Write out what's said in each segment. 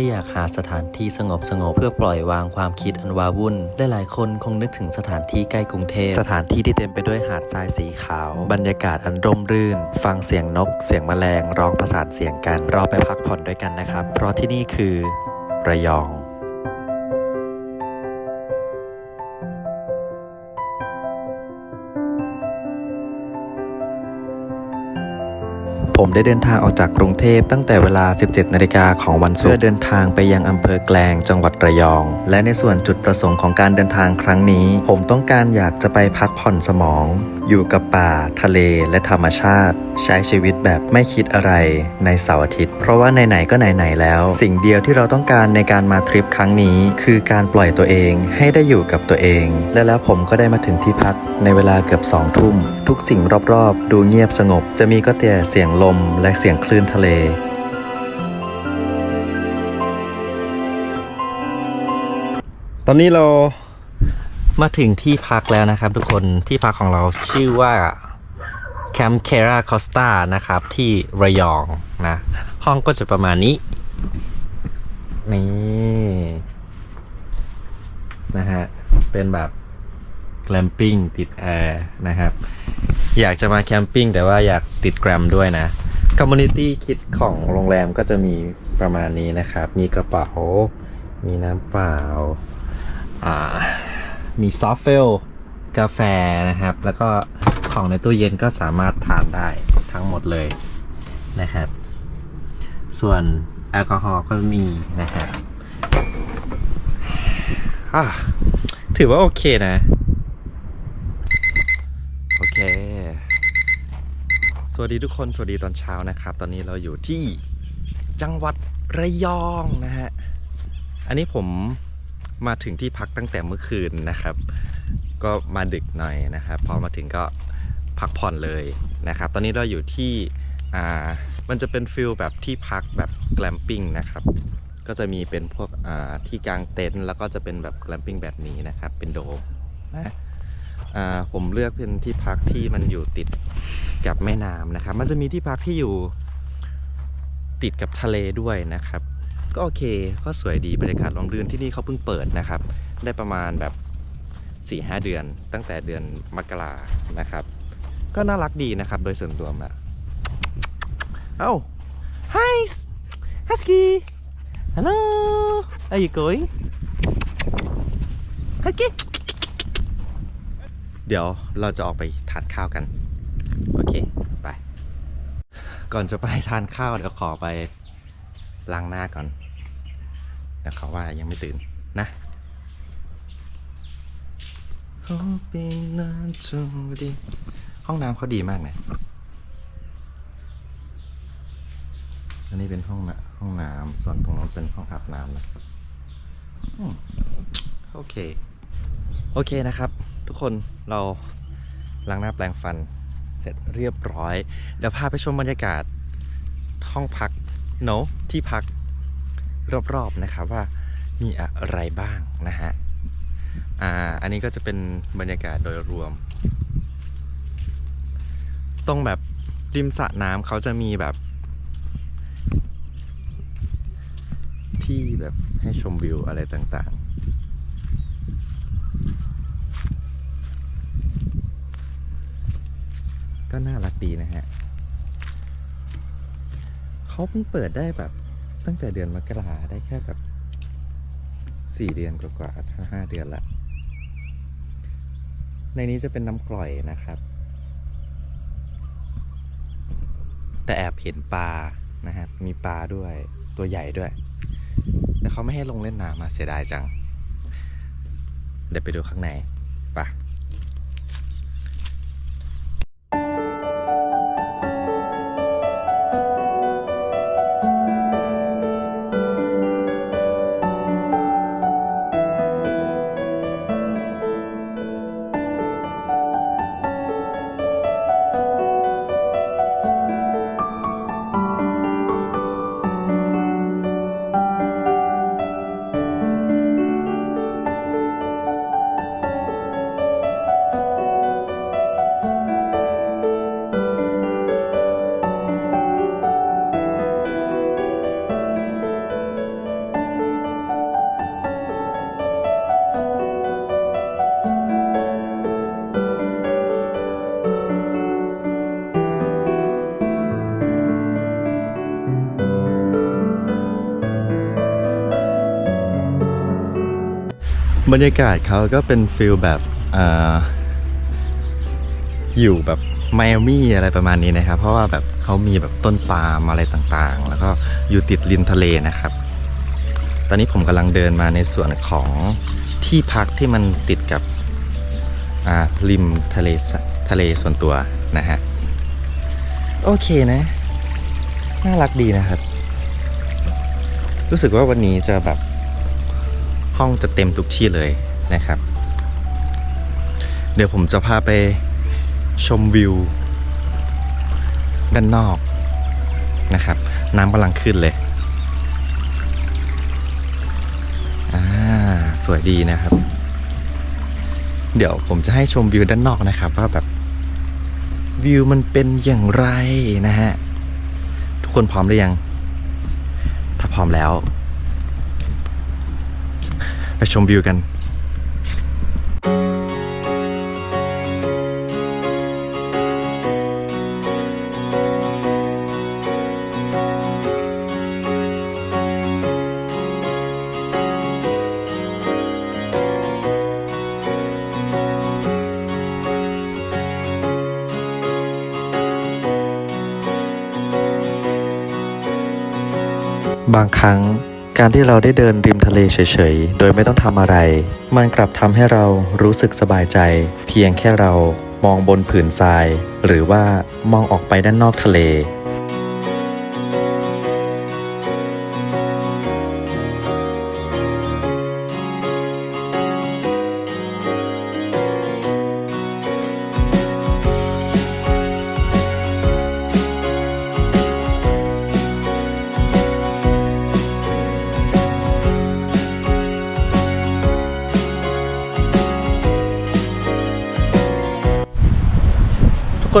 ถ้าอยากหาสถานที่สงบสงบเพื่อปล่อยวางความคิดอันวาวุ่นหลายๆคนคงนึกถึงสถานที่ใกล้กรุงเทพสถานที่ที่เต็มไปด้วยหาดทรายสีขาว บรรยากาศอันร่มรื่น ฟังเสียงนก เสียงแมลงร้องประสานเสียงกันเราไปพักผ่อนด้วยกันนะครับ เพราะที่นี่คือ ระยอง ผมได้เดินทางออกจากกรุงเทพตั้งแต่เวลา 17 นาฬิกาของวันศุกร์เพื่อเดินทางไปยังอำเภอแกลงจังหวัดระยอง และในส่วนจุดประสงค์ของการเดินทางครั้งนี้ ผมต้องการอยากจะไปพักผ่อนสมอง อยู่กับป่า ทะเลและธรรมชาติ ใช้ชีวิตแบบไม่คิดอะไรในเสาร์อาทิตย์ เพราะว่าไหนๆก็ไหนๆแล้ว สิ่งเดียวที่เราต้องการในการมาทริปครั้งนี้ คือการปล่อยตัวเองให้ได้อยู่กับตัวเอง และแล้วผมก็ได้มาถึงที่พักในเวลาเกือบสองทุ่ม ทุกสิ่งรอบๆ ดูเงียบสงบ จะมีก็แต่เสียงลมและเสียงคลื่นทะเลตอนนี้เรา มาถึงที่พักแล้วนะครับทุกคนที่พักของเราชื่อว่าแคมป์เคราคอสตานะครับที่ระยองนะ ห้องก็จะประมาณนี้ นี่ นะฮะ เป็นแบบแกลมปิ้งติดแอร์นะครับ อยากจะมาแคมปิ้งแต่ว่าอยากติดแกรมด้วยนะคอมมูนิตี้คิดของโรงแรมก็จะมีประมาณนี้นะครับ มีกระเป๋า มีน้ำเปล่า อ่า มีซอฟเฟลกาแฟนะครับ แล้วก็ของในตู้เย็นก็สามารถทานได้ทั้งหมดเลยนะครับ ส่วนแอลกอฮอล์ก็มีนะครับถือว่าโอเคนะ โอเค สวัสดีทุกคน สวัสดีตอนเช้านะครับ ตอนนี้เราอยู่ที่จังหวัดระยองนะฮะ อันนี้ผม มาถึงที่พักตั้งแต่เมื่อคืนนะครับ ก็มาดึกหน่อยนะครับพอมาถึงก็พักผ่อนเลยนะครับ ตอนนี้เราอยู่ที่อ่ามันจะเป็นฟิลแบบที่พักแบบแกลมปิ้งนะครับ ก็จะมีเป็นพวกอ่าที่กางเต็นท์แล้วก็จะเป็นแบบแกลมปิ้งแบบนี้นะครับ เป็นโดมนะอ่าผมเลือกเป็นที่พักที่มันอยู่ติดกับแม่น้ำนะครับ มันจะมีที่พักที่อยู่ติดกับทะเลด้วยนะครับ ก็โอเคก็สวยดีบรรยากาศร่มรื่นที่นี่เขาเพิ่งเปิดนะครับ ได้ประมาณแบบ4ี่หเดือน ตั้งแต่เดือนมกรานะครับ ก็น่ารักดีนะครับ โดยส่วนรวมอะเอ้า Hi Husky Hello Are you going Husky เดี๋ยวเราจะออกไปทานข้าวกัน โอเค ไป ก่อนจะไปทานข้าวเดี๋ยวขอไป ล้างหน้าก่อนเดี๋ยวเขาว่ายังไม่ตื่นนะ Hoping ห้องน้ำเขาดีมากนะอันนี้เป็นห้องน้ำห้องน้ำส่วนตรงนู้นเป็นห้องอาบน้ำนะโอเค โอเคนะครับ ทุกคนเราล้างหน้าแปรงฟันเสร็จเรียบร้อย เดี๋ยวพาไปชมบรรยากาศห้องพัก โนที่พักรอบๆนะครับว่ามีอะไรบ้างนะฮะ อ่า อันนี้ก็จะเป็นบรรยากาศโดยรวมตรงแบบริมสระน้ำเขาจะมีแบบ ที่แบบให้ชมวิวอะไรต่างๆ ก็น่ารักดีนะฮะ เขาเพิ่งเปิดได้แบบ ตั้งแต่เดือนมกราได้แค่แบบสี่เดือนกว่าๆถ้าห้าเดือนละในนี้จะเป็นน้ำกร่อยนะครับ แต่แอบเห็นปลานะครับ มีปลาด้วยตัวใหญ่ด้วย แต่เขาไม่ให้ลงเล่นน้ำมาเสียดายจัง เดี๋ยวไปดูข้างในไปะ บรรยากาศเขาก็เป็นฟิลแบบออยู่แบบไมอามี่อะไรประมาณนี้นะครับ เพราะว่าแบบเขามีแบบต้นปาล์มอะไรต่างๆ แล้วก็อยู่ติดริมทะเลนะครับ ตอนนี้ผมกำลังเดินมาในส่วนของที่พักที่มันติดกับริมทะเลทะเลส่วนตัวนะฮะ โอเคนะ น่ารักดีนะครับ รู้สึกว่าวันนี้จะแบบ ห้องจะเต็มทุกที่เลยนะครับ เดี๋ยวผมจะพาไปชมวิว ด้านนอกนะครับ น้ำกำลังขึ้นเลยอ่าสวยดีนะครับ เดี๋ยวผมจะให้ชมวิวด้านนอกนะครับ ว่าแบบวิวมันเป็นอย่างไรนะฮะ ทุกคนพร้อมหรือยัง ถ้าพร้อมแล้ว ไปชมวิวกันบางครั้ง การที่เราได้เดินริมทะเลเฉยๆ โดยไม่ต้องทำอะไร มันกลับทำให้เรารู้สึกสบายใจ เพียงแค่เรามองบนผืนทราย หรือว่ามองออกไปด้านนอกทะเล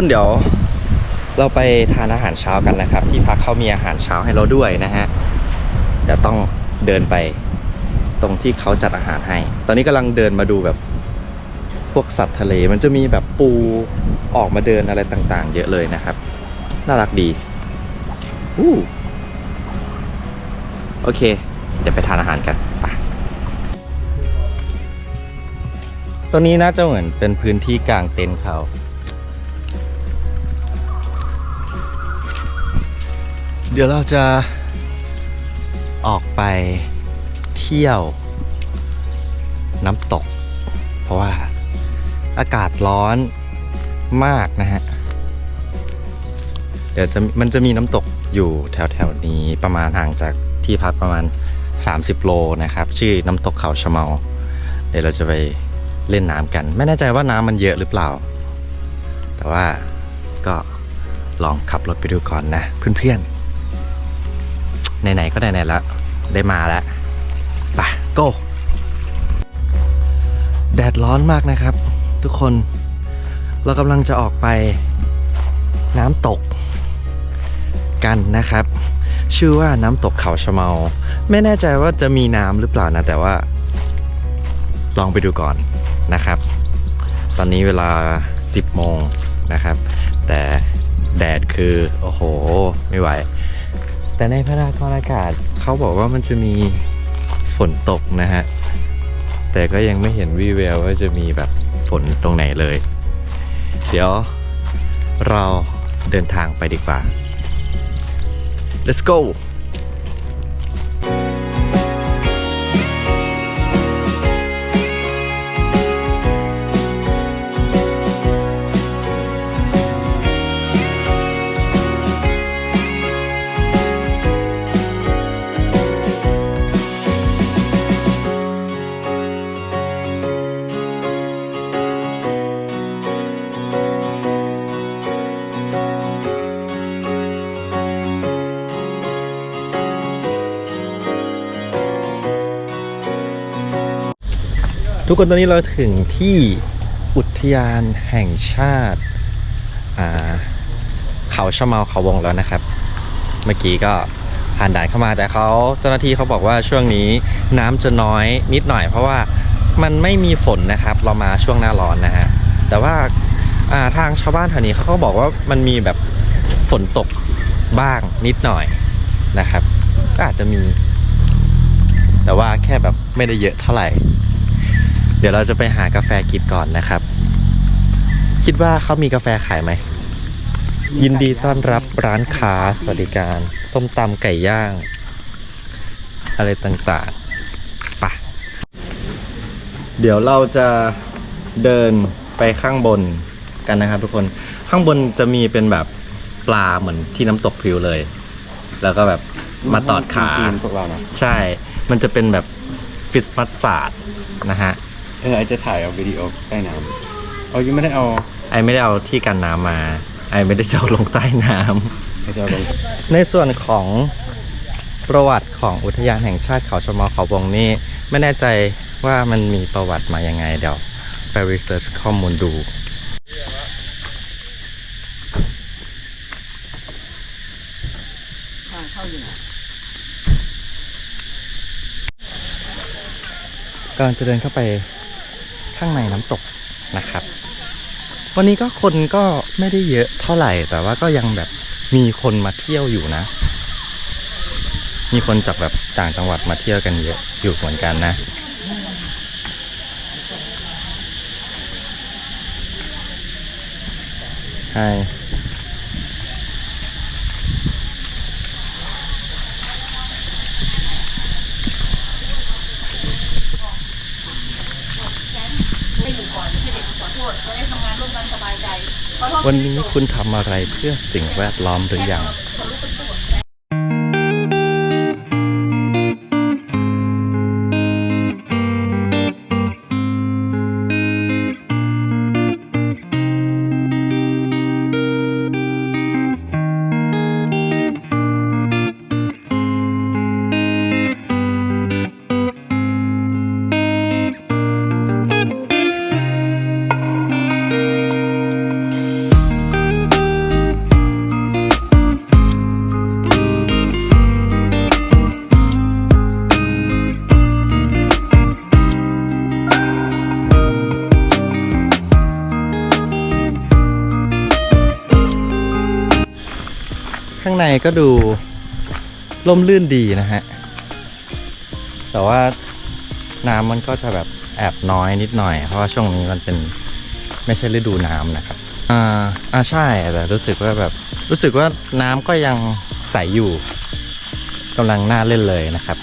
คนเดี๋ยว เราไปทานอาหารเช้ากันนะครับ ที่พักเขามีอาหารเช้าให้เราด้วยนะฮะเดี๋ยวต้องเดินไปตรงที่เขาจัดอาหารให้ ตอนนี้กำลังเดินมาดูแบบพวกสัตว์ทะเล มันจะมีแบบปูออกมาเดินอะไรต่างๆ เยอะเลยนะครับ น่ารักดีอู้โอเค เดี๋ยวไปทานอาหารกันไปตรงนี้น่าจะเหมือนเป็นพื้นที่กลางเต็นท์เขา ดี๋ยวเราจะออกไปเที่ยวน้ำตก เพราะว่าอากาศร้อนมากนะฮะ เดี๋ยวจะมันจะมีน้ำตกอยู่แถวแถวนี้ประมาณห่างจากที่พักประมาณ 30 โลนะครับ ชื่อน้ำตกเขาชะเมา เดี๋ยวเราจะไปเล่นน้ำกัน ไม่แน่ใจว่าน้ำมันเยอะหรือเปล่า แต่ว่าก็ลองขับรถไปดูก่อนนะเพื่อนๆ ไหนๆก็ไหนๆแล้วได้มาแล้วไป go แดดร้อนมากนะครับ ทุกคนเรากำลังจะออกไปน้ำตกกันนะครับ ชื่อว่าน้ำตกเขาชะเมา ไม่แน่ใจว่าจะมีน้ำหรือเปล่านะ แต่ว่า ลองไปดูก่อนนะครับ ตอนนี้เวลา 10โมงนะครับ แต่แดดคือ โอ้โห ไม่ไหว แต่ในพยากรณ์อากาศเขาบอกว่ามันจะมีฝนตกนะฮะ แต่ก็ยังไม่เห็นวี่แววว่าจะมีแบบฝนตรงไหนเลย เดี๋ยวเราเดินทางไปดีกว่า let's go ทุกคนตอนนี้เราถึงที่อุทยานแห่งชาติอ่าเขาชะเมาเขาวงแล้วนะครับ เมื่อกี้ก็ผ่านด่านเข้ามาแต่เขาเจ้าหน้าที่เขาบอกว่าช่วงนี้น้ำจะน้อยนิดหน่อย เพราะว่ามันไม่มีฝนนะครับ เรามาช่วงหน้าร้อนนะฮะแต่ว่าาทางชาวบ้านแถวนี้เขาก็บอกว่ามันมีแบบฝนตกบ้างนิดหน่อยนะครับ ก็อาจจะมี แต่ว่าแค่แบบไม่ได้เยอะเท่าไหร่ เดี๋ยวเราจะไปหากาแฟกิบก่อนนะครับ คิดว่าเขามีกาแฟขายไหม ยินดีต้อนรับร้านค้าสวัสดิการ ส้มตำไก่ย่าง อะไรต่างๆไปะเดี๋ยวเราจะเดินไปข้างบนกันนะครับทุกคนข้างบนจะมีเป็นแบบปลาเหมือนที่น้ำตกพริวเลย แล้วก็แบบมาตอดขา พวกเรานะ ใช่ มันจะเป็นแบบฟิสมัสซาดนะฮะ เออไอจะถ่ายเอาวิดีโอใต้น้ำเอายังไม่ได้เอาไอไม่ได้เอาที่กันน้ำมา ไอไม่ได้จะเอาลงใต้น้ำไอจะเอาลงในส่วนของประวัติของอุทยานแห่งชาติเขาชะเมาเขาวงนี่ไม่แน่ใจว่ามันมีประวัติมายังไงเดี๋ยวไปรีเสิร์ชข้อมูลดู กำลังจะเดินเข้าไป ข้างในน้ำตกนะครับ วันนี้ก็คนก็ไม่ได้เยอะเท่าไหร่ แต่ว่าก็ยังแบบมีคนมาเที่ยวอยู่นะ มีคนจากแบบต่างจังหวัดมาเที่ยวกันเยอะอยู่เหมือนกันนะใช่ ให้อยู่ก่อนให้เด็กขอโทษจะได้ทำงานร่วมกันสบายใจขอโทษ วันนี้คุณทำอะไรเพื่อสิ่งแวดล้อมหรือยัง ข้างในก็ดูร่มรื่นดีนะฮะ แต่ว่าน้ำมันก็จะแบบแอบน้อยนิดหน่อย เพราะว่าช่วงนี้มันเป็นไม่ใช่ฤดูน้ำนะครับ อ่าอ่าใช่แต่รู้สึกว่าแบบรู้สึกว่าน้ำก็ยังใสอยู่กำลังน่าเล่นเลยนะครับ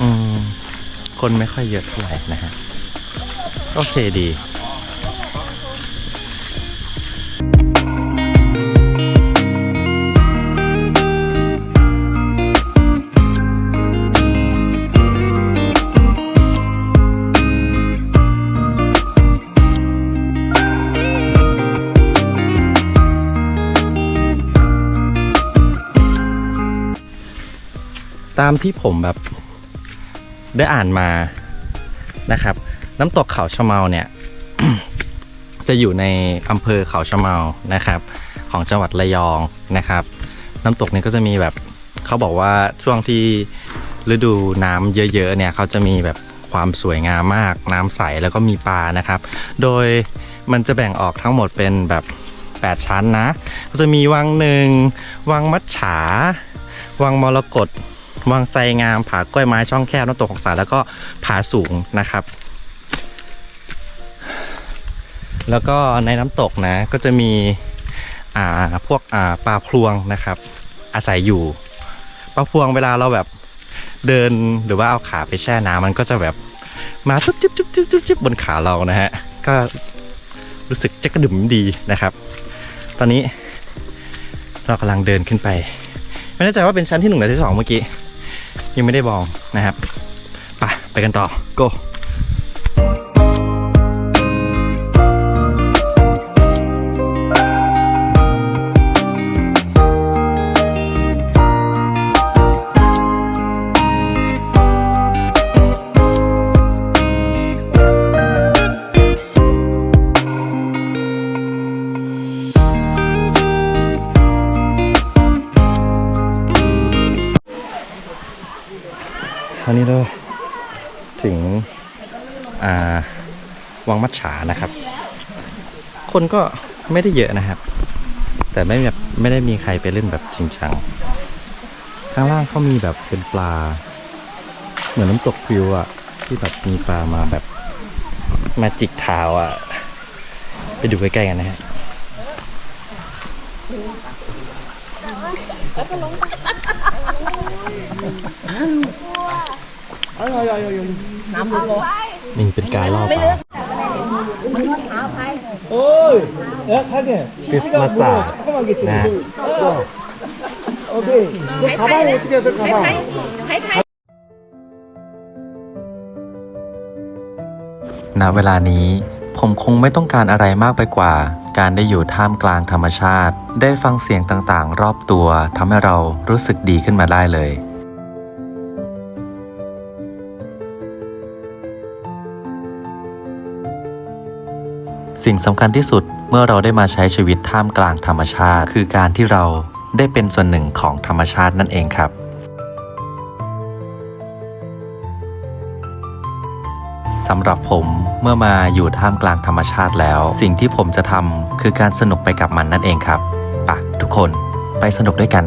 อืมคนไม่ค่อยเยอะเท่าไหร่นะฮะ โอเคดี ตามที่ผมแบบได้อ่านมานะครับ น้ำตกเขาชะเมาเนี่ย จะอยู่ในอำเภอเขาชะเมานะครับ ของจังหวัดระยองนะครับ น้ำตกนี้ก็จะมีแบบเขาบอกว่าช่วงที่ฤดูน้ำเยอะๆเนี่ยเขาจะมีแบบความสวยงามมาก น้ำใสแล้วก็มีปลานะครับ โดยมันจะแบ่งออกทั้งหมดเป็นแบบ 8 ชั้นนะ ก็จะมีวังหนึ่งวังมัดฉา วังมรกต วังไซงามผากล้วยไม้ช่องแคบน้ำตกของสารแล้วก็ผาสูงนะครับ แล้วก็ในน้ำตกนะก็จะมีอ่าพวกอ่าปลาพลวงนะครับ อาศัยอยู่ปลาพลวงเวลาเราแบบเดินหรือว่าเอาขาไปแช่น้ำมันก็จะแบบมาจุ๊บจิ๊บจุ๊บจิ๊บจุ๊บจิ๊บบนขาเรานะฮะก็รู้สึกจะกระดุมดีนะครับ ตอนนี้เรากำลังเดินขึ้นไป ไม่แน่ใจว่าเป็นชั้นที่หนึ่งหรือที่สองเมื่อกี้ ยังไม่ได้บอกนะครับ ไปไปกันต่อ go ตอนนี้เราถึงวังมัดฉานะครับ คนก็ไม่ได้เยอะนะครับ แต่ไม่แบบไม่ได้มีใครไปเล่นแบบจริงจังข้างล่างเขามีแบบเป็นปลา เหมือนน้ำตกฟิวอะที่แบบมีปลามาแบบมาจิกเท้าอะไปดูใกล้ๆกันนะฮะ นี่เป็นการล่อปลาคริสต์มาสศาสตร์นะณเวลานี้ผมคงไม่ต้องการอะไรมากไปกว่า การได้อยู่ท่ามกลางธรรมชาติ ได้ฟังเสียงต่างๆ รอบตัวทำให้เรารู้สึกดีขึ้นมาได้เลย สิ่งสำคัญที่สุดเมื่อเราได้มาใช้ชีวิตท่ามกลางธรรมชาติ คือการที่เราได้เป็นส่วนหนึ่งของธรรมชาตินั่นเองครับ สำหรับผมเมื่อมาอยู่ท่ามกลางธรรมชาติแล้ว สิ่งที่ผมจะทำคือการสนุกไปกับมันนั่นเองครับปะทุกคนไปสนุกด้วยกัน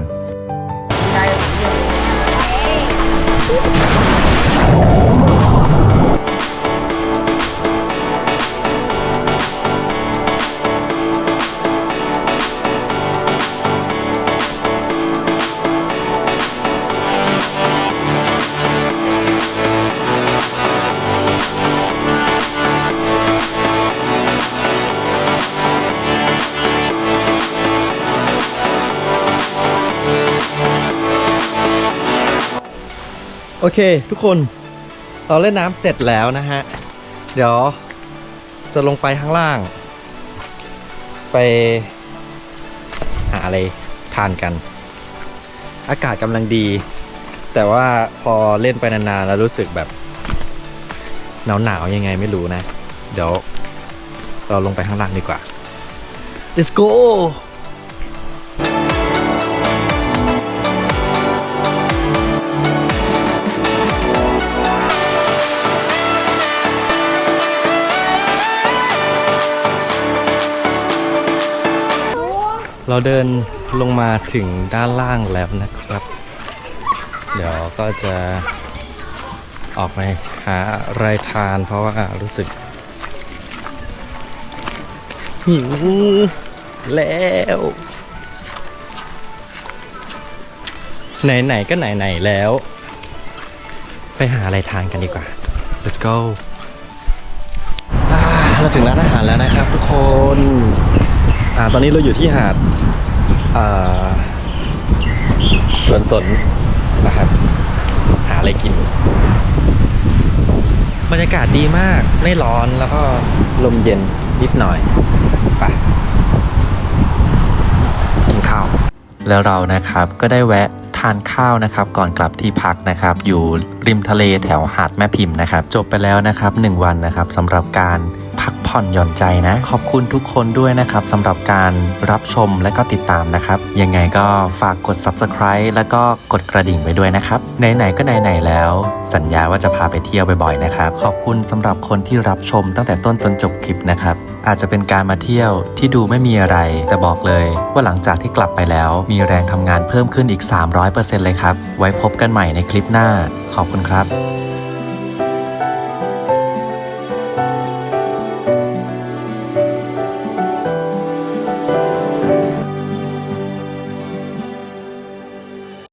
โอเค ทุกคนเราเล่นน้ำเสร็จแล้วนะฮะ เดี๋ยวจะลงไปข้างล่าง ไปหาอะไรทานกัน อากาศกำลังดี แต่ว่าพอเล่นไปนานๆแล้วรู้สึกแบบหนาวๆยังไงไม่รู้นะ เดี๋ยวเราลงไปข้างล่างดีกว่า let's go เราเดินลงมาถึงด้านล่างแล้วนะครับ เดี๋ยวก็จะออกไปหาอะไรทานเพราะว่ารู้สึกหิวแล้วไหนๆก็ไหนๆแล้ว ไปหาอะไรทานกันดีกว่า let's go เราถึงร้านอาหารแล้วนะครับทุกคน อ่า ตอนนี้เราอยู่ที่หาด สวนสนนะครับ หาอะไรกิน บรรยากาศดีมากไม่ร้อนแล้วก็ลมเย็นนิดหน่อยไปกินข้าว แล้วเรานะครับก็ได้แวะทานข้าวนะครับก่อนกลับที่พักนะครับอยู่ริมทะเลแถวหาดแม่พิมพ์นะครับ จบไปแล้วนะครับ 1 วันนะครับสำหรับการ พักผ่อนหย่อนใจนะ ขอบคุณทุกคนด้วยนะครับสำหรับการรับชมและก็ติดตามนะครับ ยังไงก็ฝากกด subscribe แล้วก็กดกระดิ่งไว้ด้วยนะครับ ไหนๆก็ไหนๆแล้ว สัญญาว่าจะพาไปเที่ยวบ่อยๆนะครับ ขอบคุณสำหรับคนที่รับชมตั้งแต่ต้นจนจบคลิปนะครับ อาจจะเป็นการมาเที่ยวที่ดูไม่มีอะไร แต่บอกเลยว่าหลังจากที่กลับไปแล้ว มีแรงทำงานเพิ่มขึ้นอีก 300%เลยครับ ไว้พบกันใหม่ในคลิปหน้า ขอบคุณครับ